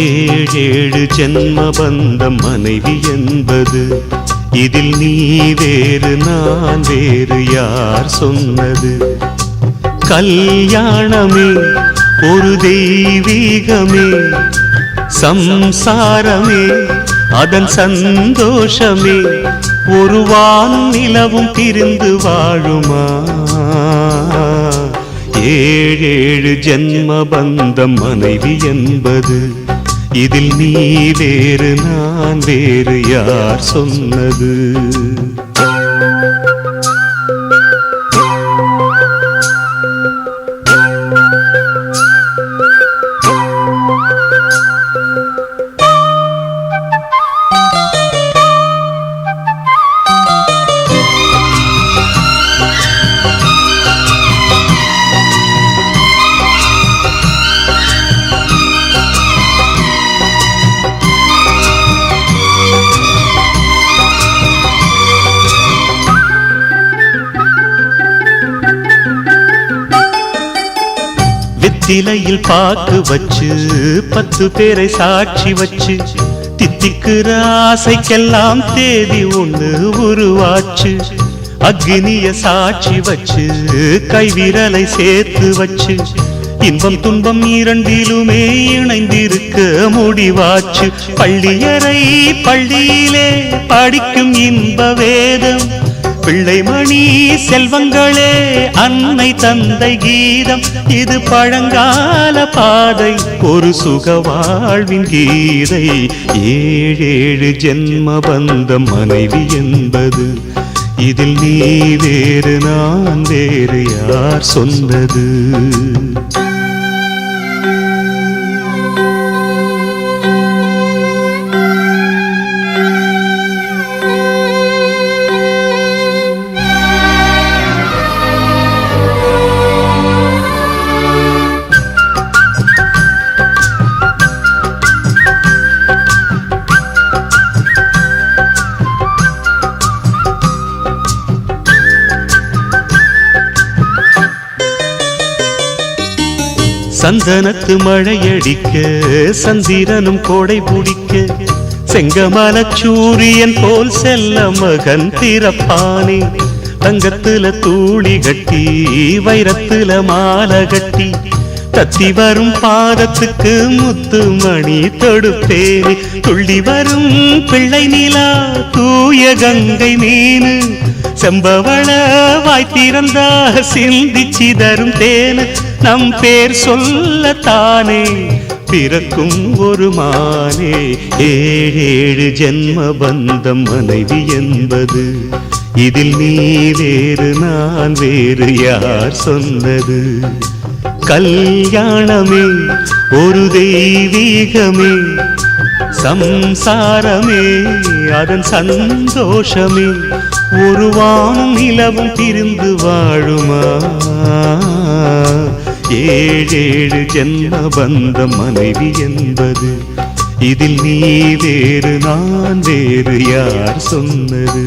ஏழேழு ஜென்ம பந்தம் மனைவி என்பது. இதில் நீ வேறு நான் வேறு யார் சொன்னது. கல்யாணமே ஒரு தெய்வீகமே. சம்சாரமே அதன் சந்தோஷமே. ஒரு வான் நிலவும் பிரிந்து வாழுமா. ஏழேழு ஜென்ம பந்தம் மனைவி என்பது. இதில் நீ வேறு நான் வேறு யார் சொன்னது சிலையில் பாக்கு வச்சு பத்து பேரை சாட்சி வச்சு தித்திக்கிற ஆசைக்கெல்லாம் தேதி ஒண்ணு உருவாச்சு. அக்னிய சாட்சி வச்சு கைவிரலை சேர்த்து வச்சு இன்பம் துன்பம் இரண்டிலுமே இணைந்திருக்க முடிவாச்சு. பள்ளியறை பள்ளியிலே படிக்கும் இன்ப வேதம் பிள்ளைமணி செல்வங்களே அன்னை தந்தை கீதம். இது பழங்கால பாதை ஒரு சுக வாழ்வின் கீதை. ஏழேழு ஜென்ம பந்தம் மனைவி என்பது. இதில் நீ வேறு நான் வேறு யார் சொன்னது? சந்தனத்து மழையடிக்க சந்திரனும் கோடை பிடிக்க செங்கமல சூரியன் போல் செல்ல மகன் திறப்பானே. தங்கத்துல தூளி கட்டி வைரத்துல மாலை கட்டி தத்தி வரும் பாதத்துக்கு முத்து மணி தொடுப்பேனே. துள்ளி வரும் பிள்ளை நிலா தூய கங்கை மீனு செம்பவள வாய் திறந்தா சிந்தி சிதறும் தேனு நம் பேர் சொல்லத்தானே பிறக்கும் ஒரு மானே ஏழேழு ஜென்ம பந்தம் மனைவி என்பது. இதில் நீ வேறு நான் வேறு யார் சொன்னது? கல்யாணமே ஒரு தெய்வீகமே சம்சாரமே அதன் சந்தோஷமே ஒரு வானும் நிலவும் பிரிந்து வாழுமா? ஏழேழு ஜென்ம பந்தம் மனைவி என்பது இதில் நீ வேறு நான் வேறு யார் சொன்னது?